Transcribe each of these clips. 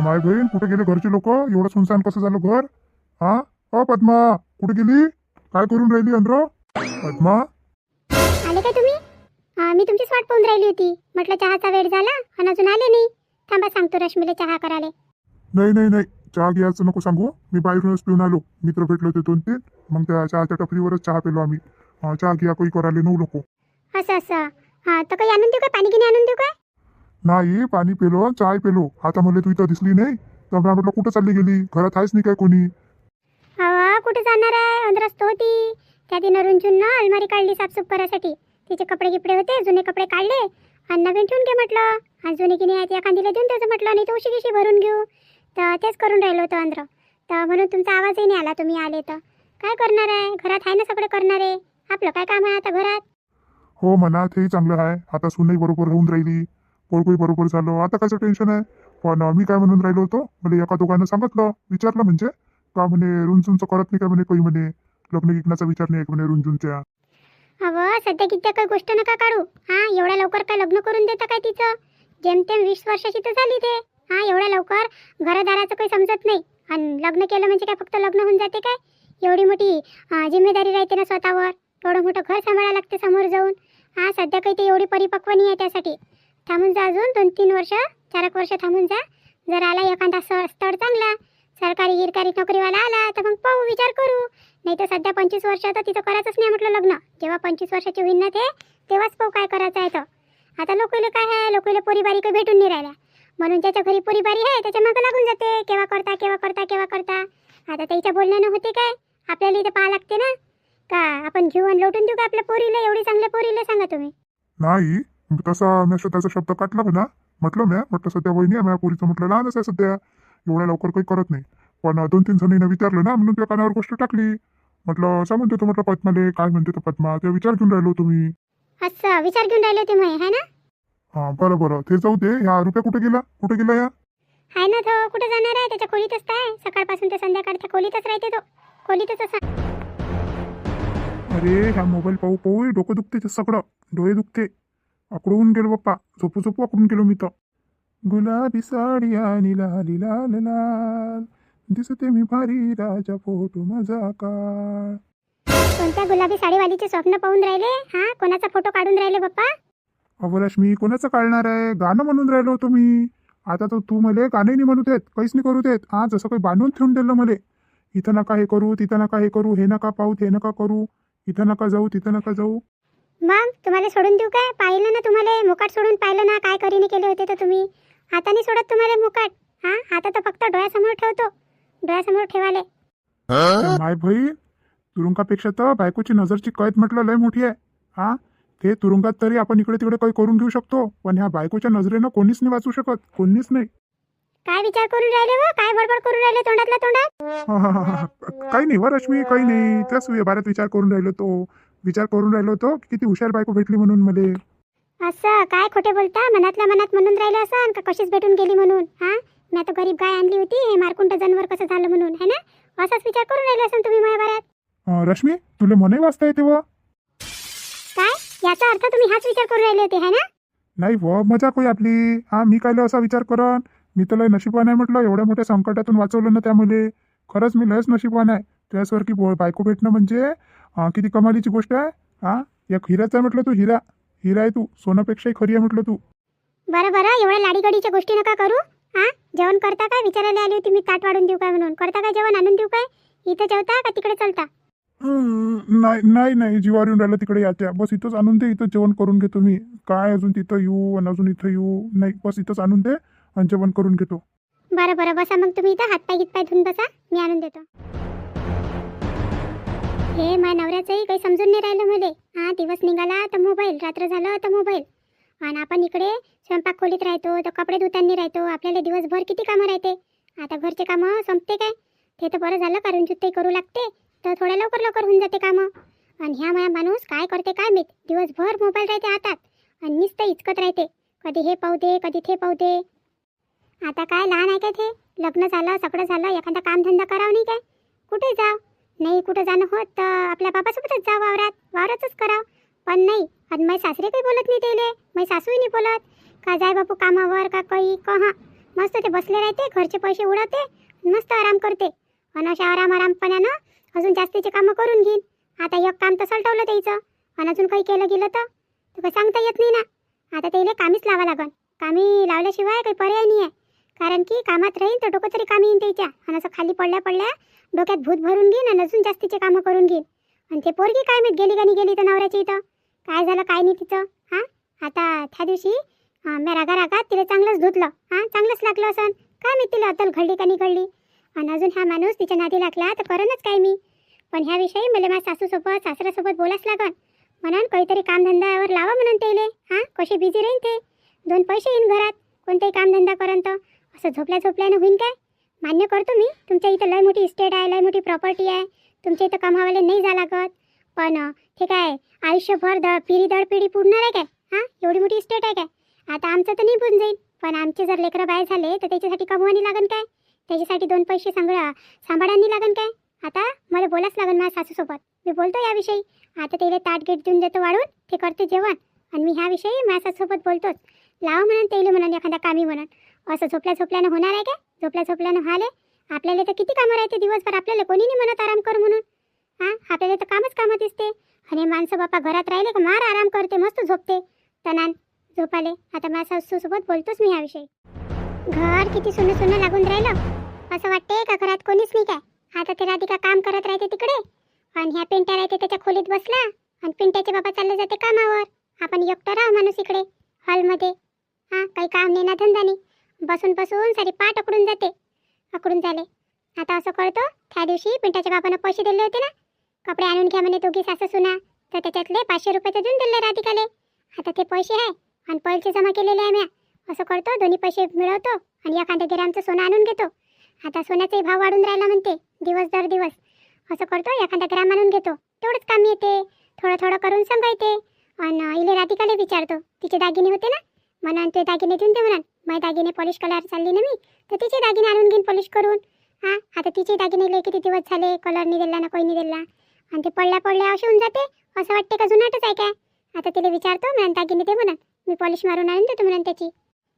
माय बहीण कुठे गेले घरचे लोक? एवढं सुनसान कसं झालं घर? हा? अ पद्मा कुठे गेली? काय करून राहिली अंद्र? पद्मा? आले काय तुम्ही? अं, मी तुमचीच वाट पाहून राहिली होती. म्हटलं चहाचा वेळ झाला आणि अजून आले नाही. थांबा सांगतो रश्मीला चहा करायला. नाही नाही नाही. चहा घ्यायचं नको सांगू. मी बाहेरूनच पिऊन आलो. मित्र भेटले होते दोन तीन. मग त्या चहाच्या टपरीवरच चहा पेलो आम्ही. अं, चहा घ्या काही करायला नऊ नको. असं असं. हा तर काही आणून देऊ काय पाणी गिनी आणून देऊ काय नाही पाणी पेलो चहा पेलो. आता मला तू इथं दिसली नाही. तर मी म्हटलं कुठं चालली गेली? घरात आहेच नाही काय कोणी? हवा कुठे जाणार आहे? अंदरच होती. त्या दिन रुंजून अलमारी काढली साफसूफ करायसाठी. तिचे कपडे गिपडे होते जुने कपडे काढले. आणि नवीन ठेवून घे म्हटलं. आणि जुने गिने आहेत एखादीला देऊन त्याचं म्हटलं नाही तर उशी गिशी भरून घेऊ. तर तेच करून राहिलो होतं अंदर तर म्हणून तुमचा आवाजही नाही आला तुम्ही आले तर. काय करणार आहे? घरात आहे ना सगळं करणारे? आपलं काय काम आहे आता घरात? हो म्हणा तेही चांगलं आहे. आता सुनही बरोबर राहून राहिली. पोरगोही बरोबर झालं. आता कसं टेन्शन आहे? पण मी काय म्हणून राहिलो होतो? म्हणजे एका दोघांना सांगितलं. विचारलं म्हणजे? का म्हणे रुंजूनचं करत नाही का म्हणे काही म्हणे? लग्न गिग्नाचा विचार नाही आहे म्हणे रुंजूनच्या अवं सध्या किती काही गोष्ट नका काढू. हा एवढ्या लवकर काय लग्न करून देता काय तिचं? जेमतेम वीस वर्षाची तर झाली ते. हा एवढ्या लवकर? घरदाराचं काही समजत नाही. आणि लग्न केलं म्हणजे काय फक्त लग्न होऊन जाते काय? एवढी मोठी जिम्मेदारी राहते ना स्वतःवर. एवढं मोठं घर सांभाळायला लागते समोर जाऊन. हा सध्या काही ते एवढी परिपक्व नाही आहे त्यासाठी. थांबून जा अजून दोन तीन वर्ष चार एक वर्ष थांबून जा. जर आला एखादा स- स्थळ चांगला सरकारी गिरकारी नोकरीवाला आला तर मग पाहू विचार करू. नाही तर सध्या पंचवीस वर्ष तर तिचं करायचंच नाही म्हटलं लग्न. जेव्हा पंचवीस वर्षाची होईल ना ते तेव्हाच पाहू काय करायचं आहे तर. आता लोकांना काय आहे? लोकांना पोरीबारी काही भेटून नाही राहिल्या. म्हणून ज्याच्या घरी पोरीबारी आहे त्याच्या मागं लागून जाते. केव्हा करता केव्हा करता केव्हा करता. आता त्याच्या बोलण्यानं होते काय? आपल्याला इथे पाहा लागते ना? का? आपण घेऊन लोटून देऊ का आपल्या पोरीला? एवढी चांगल्या पोरीला सांगा तुम्ही. नाही तसा मी त्याचा शब्द काढला म्हणा. म्हटलं म्या म्हटलं सध्या वहिनी आहे माझ्या पोरीचं म्हटलं लहानच आहे सध्या. एवढ्या लवकर काही करत नाही. पण दोन तीन जणींना विचारलं ना म्हणून त्या कानावर गोष्ट टाकली. म्हटलं असं म्हणते तो म्हटलं पद्माले काय म्हणते तो पद्मा? ते विचार घेऊन राहिलो तुम्ही. असं विचार घेऊन राहिले होते मग है ना? हा बरं बरं. ते जाऊ दे ह्या रुपया कुठे गेला? कुठे गेला या? आहे ना तो कुठे जाणार आहे? त्याच्या खोलीतच आहे. सकाळपासून ते संध्याकाळ त्या खोलीतच राहते तो. खोलीतच असा. अरे ह्या मोबाईल पाहू पाहू डोकं दुखते ते सगळं. डोळे दुखते. आकडून गेलो बाप्पा. झोपू झोपू आकडून गेलो मी तर. गुलाबी साडी आणि लाल लाल लाल. दिसते मी भारी राजा फोटो माझा काळ. कोणत्या गुलाबी साडीवालीचे स्वप्न पाहून राहिले? हा कोणाचा फोटो काढून राहिले बाप्पा? अवलक्ष्मी कोणाचं काढणार आहे? गाणं म्हणून राहिलो होतो मी. आता तर तू मला गाणे नाही म्हणू देत काहीच नाही करू देत. हा जसं काही बांधून ठेवून दिलं मला. इथं नका हे करू तिथं नका हे करू हे नका पाहू हे नका करू. इथं नका जाऊ तिथं नका जाऊ. मग तुम्हाला सोडून देऊ काय? पाहिलं ना तुम्हाला मुकाट सोडून पाहिलं ना काय करीने केले होते तर तुम्ही? आता नाही सोडत तुम्हाला मुकाट हा? आता तर फक्त डोळ्यासमोर ठेवतो. डोळ्यासमोर ठेवाले. माय बहीण तुरुंगापेक्षा तर बायकोची नजरची कैद म्हटलं लय मोठी आहे. हा? ते तुरुंगात तरी आपण इकडे तिकडे काही करून घेऊ शकतो पण ह्या बायकोच्या नजरेनं कोणीच नाही वाचू शकत कोणीच नाही. काय विचार करून राहिले व काय बडबड करून राहिले तोंडातल्या तोंडात? काही नाही व रश्मी काही नाही. त्याच व्यवहारात विचार करून राहिलो तो. विचार करून राहिलो होतो की किती हुशार बायको भेटली म्हणून मले. असं काय खोटे बोलता? मनातल्या मनात म्हणून राहिले असं का कशीच भेटून गेली म्हणून हा? मी आता गरीब गाय आणली होती हे मारकुंट जनावर कसं झालं म्हणून है ना? असाच विचार करून राहिले असं तुम्ही माझ्या बऱ्यात रश्मी तुला मनाई वाचता येते व. काय? याचा अर्थ तुम्ही हाच विचार करून राहिले होते है ना? नाही व मजा कोई आपली. हा मी काय असा विचार करन? मी तर लय नशिबान आहे म्हटलं एवढ्या मोठ्या संकटातून वाचवलं ना त्यामुळे. खरंच मी लयच नशिबान आहे. त्यासारखी बो बायको भेटणं म्हणजे अं, किती कमालीची गोष्ट आहे हा? एक हिराच आहे म्हटलं तू हिरा. हिरा आहे तू सोन्यापेक्षाही खरी आहे म्हटलं तू. बरं बरं एवढ्या लाडीगडीच्या गोष्टी नका करू हा? जेवण करता काय विचारायला आली होती मी ताट वाढून देऊ काय म्हणून. करता काय जेवण? आणून देऊ काय? इथं जेवता का तिकडे चलता? नाही नाही नाही जीवावर येऊन राहिलं तिकडे याच्या बस इथंच आणून दे इथं जेवण करून घेतो मी. काय अजून तिथं येऊ आणि अजून इथं येऊ? नाही बस इथंच आणून दे आणि जेवण करून घेतो. बरं बरं बसा मग तुम्ही इथं हातपाय गितपाय धुवून बसा. मी आणून देतो. हे मा नवऱ्याचंही काही समजून नाही राहिलं मध्ये हा दिवस निघाला तर मोबाईल रात्र झालं तर मोबाईल. आणि आपण इकडे स्वयंपाक खोलीत राहतो तर कपडे धुताना राहतो. आपल्याला दिवसभर किती कामं राहते? आता घरचे कामं संपते काय? ते तर बरं झालं कारण जुत्ते करू लागते. तर थोड्या लवकर लवकर होऊन जाते कामं. आणि ह्या माया माणूस काय करते काय माहीत? दिवसभर मोबाईल राहते हातात. आणि नुसतं इचकत राहते. कधी हे पाहू दे कधी ते पाहू दे आता काय लहान आहे काय ते? लग्न झालं सगळं झालं एखादा कामधंदा करावं नाही काय? कुठे जाव? नाही कुठं जाणं होत तर आपल्या बाबासोबतच जा वावरात. वावरातच करावं. पण नाही आणि माझे सासरे काही बोलत नाही तेले माझी सासूही नाही बोलत. का जाय बापू कामावर का काही कहा मस्त ते बसले राहते घरचे पैसे उडवते मस्त आराम करते. आणि अशा आराम आरामपणानं अजून जास्तीचे कामं करून घेईन. आता एक काम तर सलटवलं त्याचं. आणि अजून काही केलं गेलं तर? तुका सांगता येत नाही ना. आता त्याला कामीच लावा लागन. कामी लावल्याशिवाय काही पर्याय नाही आहे कारण की कामात राहीन तर डोकं तरी काम येईन त्याच्या. आणि असं खाली पडल्या पडल्या डोक्यात भूत भरून घेईन आणि अजून जास्तीचे कामं करून घेईन. आणि ते पोरगी काय माहीत गेली का नाही गेली तर नवऱ्याची इथं? काय झालं काय नाही तिचं? हां? आता त्या दिवशी हां मी रागा रागात तिला चांगलंच धुतलं. हां? चांगलंच लागलं असं काय मी तिला अतल घडली का नाही घडली? आणि अजून हा माणूस तिच्या नादी लागला तर करणच काय मी? पण ह्याविषयी मला माझ्या सासूसोबत सासऱ्यासोबत बोलाच लागन. म्हणून काहीतरी कामधंद्यावर लावा म्हणून त्याले. हां? कसे बिझी राहीन ते? दोन पैसे येईन घरात. कोणताही कामधंदा करंत तर. असं झोपल्या झोपल्यानं होईन काय? मान्य करतो मी. तुमच्या इथं लय मोठी इस्टेट आहे लय मोठी प्रॉपर्टी आहे. तुमच्या इथं कमावाले नाही जा लागत. पण अं, ते काय? आयुष्यभर द पिढी दड पिढी पुरणार आहे काय? हां? एवढी मोठी इस्टेट आहे काय? आता आमचं तर निघून जाईल पण आमचे जर लेकरं बाहेर झाले तर त्याच्यासाठी कमवानी लागन काय? त्याच्यासाठी दोन पैसे सांगळा सांभाळानी लागन काय? आता मला बोलाच लागन माझ्या सासूसोबत. मी बोलतो याविषयी. आता त्याला ताट गेट देऊन देतो वाढून ते करते जेवण. आणि मी ह्याविषयी माझ्या सासूसोबत बोलतोच. लावा म्हणून त्याला म्हणून एखादा कामी म्हणून. असं झोपल्या झोपल्यानं होणार आहे का? झोपल्या झोपल्यानं व्हाले आपल्याला तर किती कामं राहते दिवसभर आपल्याला कोणी नाही म्हणत आराम कर म्हणून? हां? आपल्याला तर कामच कामं दिसते. आणि माणसं बापा घरात राहिले का? मार आराम करते मस्त झोपते. तनान झोपाले. आता माझ्या सासूसोबत बोलतोच मी याविषयी. घर किती सुनं सुनं लागून राहिलं. असं वाटते का घरात कोणीच नाही काय? आता ते राधिका काम करत राहते तिकडे. आणि ह्या पिंट्या राहते त्याच्या खोलीत बसला. आणि पिंट्याचे बाबा चालले जाते कामावर. आपण एकटं राहू माणूस इकडे हॉलमध्ये. हां? काही काम नाही ना धंदा नाही. बसून बसून सारी पाठ अकडून जाते. अकडून झाले. आता असं करतो त्या दिवशी पिंटाच्या बाबानं पैसे दिले होते ना. कपडे आणून घ्या म्हणे दोघी सासू सुना. तर त्याच्यातले पाचशे रुपये तर देऊन दिले राधिकाले. आता ते पैसे आहे आणि पैसे जमा केलेले आहे म्या असं करतो दोन्ही पैसे मिळवतो आणि एखाद्या गिरामचं सोनं आणून घेतो. आता सोन्याचाही भाव वाढून राहिला म्हणते दिवस दर दिवस. असं करतो एखादा ग्राम आणून घेतो. तेवढंच काम येते. थोडं थोडं करून सांगायते. आणि इले राधिकाला विचारतो तिचे दागिने होते ना? म्हणा ते दागिने देऊन दे म्हणा माझे दागिने पॉलिश कलर चालली ना मी तर तिचे दागिने आणून घेईन पॉलिश करून. हां आता तिचे दागिने लय किती दिवस झाले कलर नाही दिला ना कोई नाही दिला. आणि ते पडल्या पडल्या असे होऊन जाते. असं वाटते का जुनाटच आहे काय? आता तिला विचारतो म्हणून दागिने दे म्हणा मी पॉलिश मारून आणून देतो म्हणून त्याची.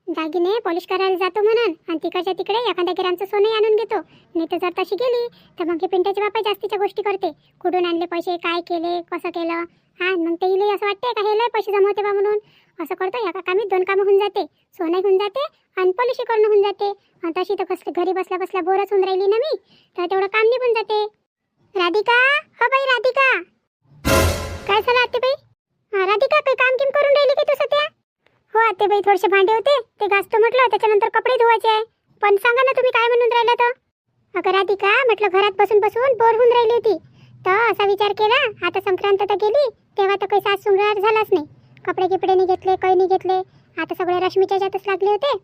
दागिने पॉलिश करायला जातो म्हणून. आणि तिकडच्या तिकडे एखाद्या गिरांचं सोनंही आणून घेतो. नाही तर जर तशी गेली तर मग हे पिंट्याचे बापा जास्तीच्या गोष्टी करते. कुठून आणले पैसे काय केले कसं केलं? हां मग ते इले असं वाटते का? हे लय पैसे जमवते बा म्हणून. असं करतो एका कामी दोन कामं होऊन जाते. सोनं होऊन जाते आणि पॉलिशी करणं होऊन जाते. आणि तशी तर कसं घरी बसल्या बसल्या बोरच होऊन राहिली ना मी. तर तेवढं काम निघून जाते. राधिका हो बाई राधिका. काय झालं आतेबाई राधिका काही काम किम करून राहिली की तू सध्या? हो आतेबाई थोडेसे भांडे होते. ते घासतो म्हटलं त्याच्यानंतर कपडे धुवायचे आहे. पण सांगा ना तुम्ही काय म्हणून राहिलं तर अगं राधिका म्हटलं घरात बसून बसून बोर होऊन राहिली होती. तर असा विचार केला आता संक्रांत तर गेली तेव्हा तर काही सास सुंगार झालाच नाही. कपडे गिपडे नाही घेतले काही नाही घेतले. आता सगळे रश्मीच्या याच्यातच लागले होते.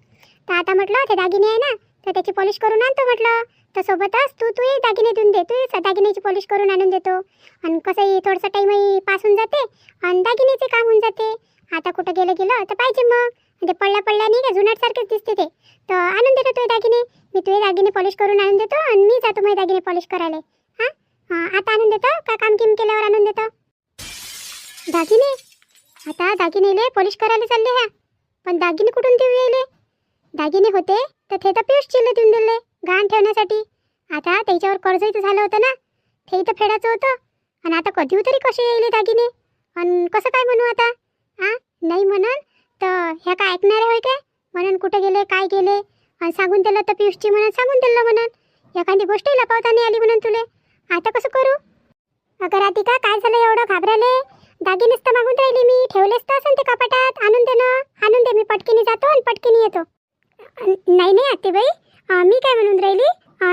तर आता म्हटलं ते दागिने आहे ना तर त्याची पॉलिश करून आणतो म्हटलं. तर सोबतच तू तू दागिने देऊन दे तू दागिन्याची पॉलिश करून आणून देतो. आणि कसंही थोडंसं टाईमही पास होऊन जाते आणि दागिन्याचे काम होऊन जाते. आता कुठं गेलं गेलं तर पाहिजे मग. ते पडल्या पडल्या नाही का जुनाटसारखेच दिसते ते. तर आणून देतो तुझे दागिने. मी तुझे दागिने पॉलिश करून आणून देतो आणि मी जातो माझे दागिने पॉलिश करायला. हां? हां आता आणून देतो? का काम किम केल्यावर आणून देतो? दागिने? आता दागिनेले पॉलिश करायला चालले ह्या. पण दागिने कुठून देऊ यायले? दागिने होते तर ते तर पियुष चिल्ल देऊन दिले गहाण ठेवण्यासाठी. आता त्याच्यावर कर्जही तर झालं होतं ना. ते तर फेडायचं होतं. आणि आता कधी तरी कसे यायले दागिने? आणि कसं काय म्हणू आता? हां नाही म्हणून तर ह्या काय ऐकणारे होय काय? म्हणून कुठं गेले काय गेले? आणि सांगून दिलं तर पियुषची म्हणून सांगून दिलं म्हणून. एखादी गोष्टही लपवता नाही आली म्हणून तुले. आता कसं करू? अगं राधिका काय झालं एवढं घाबरले? दागिनेच तर मागून राहिली मी. ठेवलेच तर असेल ते कपाटात. आणून दे ना. आणून दे. मी पटकीने जातो आणि पटकीने येतो. नाही नाही आतेबाई मी काय म्हणून राहिली?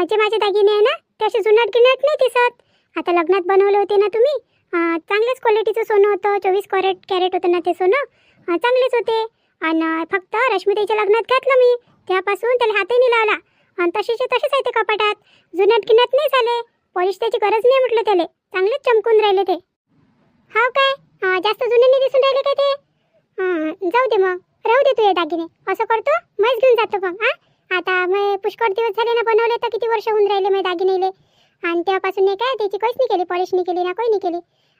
जे माझे दागिने आहे ना ते असे जुनाट गिनाट नाही दिसत. आता लग्नात बनवले होते ना तुम्ही. चांगल्याच क्वालिटीचं सोनं होतं. चोवीस कॅरेट कॅरेट होतं ना ते सोनं. चांगलेच होते. आणि फक्त रश्मीताईच्या लग्नात घातलं मी. त्यापासून त्याला हातही लावला. आणि तसेचे तसेच आहे ते कपाटात. जुनाट गिनाट नाही झाले. पॉलिश त्याची गरज नाही म्हटलं त्याला. चांगलेच चमकून राहिले ते. हाव काय? जास्त जुने नाही दिसून राहिले काय ते? जाऊ दे मग. राहू दे हे दागिने. असं करतो मैच घेऊन जातो मग हा? आता मग पुष्कळ दिवस झाले ना बनवले तर किती वर्ष होऊन राहिले मग दागिनेले आणि तेव्हापासून नाही काय त्याची काहीच नाही केली पॉलिश नाही केली ना काही नाही केली.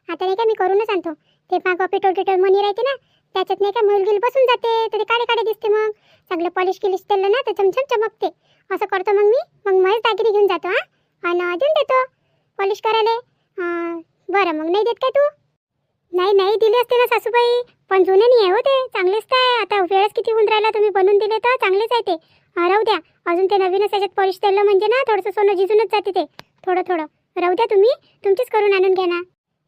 आता नाही काय मी करूनच आणतो. ते मागं पेट्रोल टिटोल मनी राहते ना त्याच्यात नाही का मुलगी बसून जाते तर ते काळे काळे दिसते मग. चांगलं पॉलिश केलीस केलं ना तर चमचम चमकते. असं करतो मग मी. मग महेश दागिने घेऊन जातो हा? आणि देऊन देतो. पॉलिश करायला. बरं मग. नाही देत काय तू? नाही नाही दिले असते ना सासूबाई. पण जुने नाही आहे हो ते. चांगलेच तर आहे. आता वेळच किती होऊन राहिला तुम्ही बनवून दिले तर चांगलेच आहे ते. राहू द्या. अजून ते नवीनच त्याच्यात पॉलिश केलं म्हणजे ना थोडंसं सोनं जिजूनच जाते ते. थोडं थोडं. राहू द्या तुम्ही. तुमचीच करून आणून घ्या ना.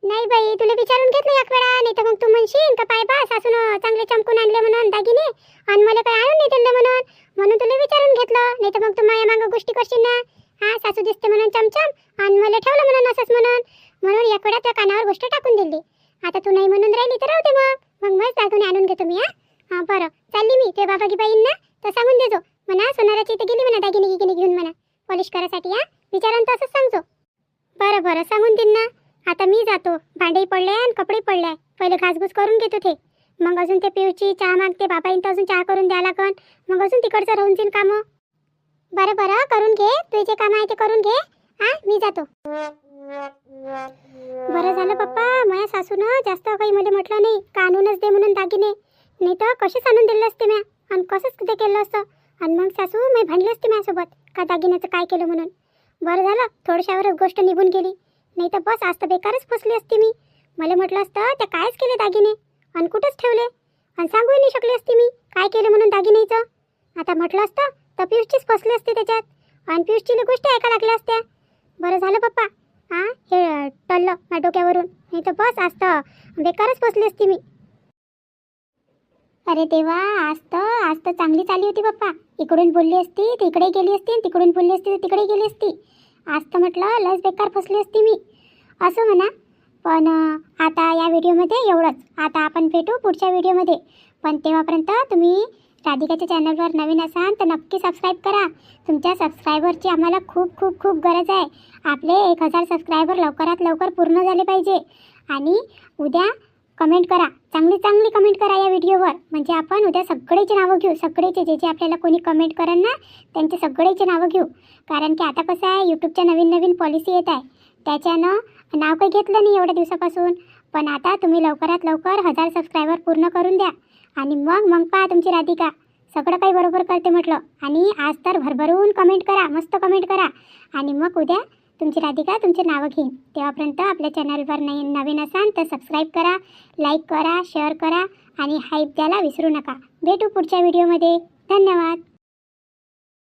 नाही बाई तुला विचारून घेतलं एक वेळा. नाही तर मग तू म्हणशील का पाय बा सासून चांगले चमकून आणले म्हणून दागिने आणि मला काही आणून नाही दिले म्हणून म्हणून तुला विचारून घेतलं नाही तर मग तू माझ्या मागं गोष्टी करशील ना हा सासू दिसते म्हणून चमचम आणि मला ठेवलं म्हणून असंच म्हणून म्हणून एक वेळा त्या कानावर गोष्ट टाकून दिली आता तू नाही म्हणून राहिली तर राहू दे मग मग मग दागिने आणून घेतो मी हा हा बरं चालली मी ते बाबा की बाईंना तर सांगून देजो म्हणा सोनाराची इथे गेली म्हणा दागिने गिगिने घेऊन म्हणा. पॉलिश करायसाठी हा? विचारून तर सांगतो. बरं बरं सांगून देईन ना. आता मी जातो. भांडेही पडले आणि कपडे पडले. आहे पहिले घासघूस करून घेतो ते. मग अजून ते पिऊची चहा मागते बाबाईन तर अजून चहा करून द्या लागन. मग अजून तिकडचं राहून जाईन कामं. बरं बरं करून घे. तुझे जे काम आहे ते करून घे. हा मी जातो. बरं झालं पप्पा. माझ्या सासूनं जास्त काही मला म्हटलं नाही. का आणूनच दे म्हणून दागिने. नाही तर कसेच आणून दिले असते म्या? आणि कसंच ते केलं असतं? आणि मग सासू मी भांडली असते माझ्यासोबत. का दागिन्याचं काय केलं म्हणून? बरं झालं थोडशावरच गोष्ट निघून गेली. नाही तर बस आज तर बेकारच फसली असती मी. मला म्हटलं असतं त्या कायच केले दागिने? आणि कुठंच ठेवले? आणि सांगू नाही शकली असती मी काय केलं म्हणून दागिन्याचं आता म्हटलं असतं तर पियुषचीच फसली असते त्याच्यात. आणि पियुषची गोष्ट ऐका लागल्या असत्या. बरं झालं पप्पा. हां हे अं, टललं माझ्या डोक्यावरून. नाही तर बस आज तर बेकारच फसली असती मी. अरे देवा आज तर आज तर चांगली चालली होती पप्पा इकडून बोलली असती तिकडे गेली असती आणि तिकडून बोलली असती तर तिकडे गेली असती. आज तर म्हटलं लस बेकार फसली असती मी. असं म्हणा. पण आता या व्हिडिओमध्ये एवढंच. आता आपण भेटू पुढच्या व्हिडिओमध्ये. पण तेव्हापर्यंत तुम्ही राधिकाच्या चॅनलवर नवीन असाल तर नक्की सबस्क्राईब करा. तुमच्या सबस्क्रायबरची आम्हाला खूप खूप खूप गरज आहे. आपले एक हजार सबस्क्रायबर लवकरात लवकर पूर्ण झाले पाहिजे. आणि उद्या कमेंट करा. चांगली चांगली कमेंट करा या व्हिडिओवर. म्हणजे आपण उद्या सगळेचे नावं घेऊ. सगळेचे जे जे आपल्याला कोणी कमेंट करेल ना त्यांचे सगळेचे नावं घेऊ. कारण की आता कसं आहे यूट्यूबच्या नवीन नवीन पॉलिसी येत आहे. त्याच्यानं नाव काही घेतलं नाही एवढ्या दिवसापासून. पण आता तुम्ही लवकरात लवकर हजार सबस्क्रायबर पूर्ण करून द्या. आणि मग मग पहा तुमची राधिका. सगळं काही बरोबर करते म्हटलं. आणि आज तर भरभरून कमेंट करा. मस्त कमेंट करा. आणि मग उद्या तुमची राधिका तुमचे नावं घेईन. तेव्हापर्यंत आपल्या चॅनलवर नाही नवीन असाल तर सबस्क्राईब करा लाईक करा शेअर करा आणि हाईप द्यायला विसरू नका. भेटू पुढच्या व्हिडिओमध्ये धन्यवाद.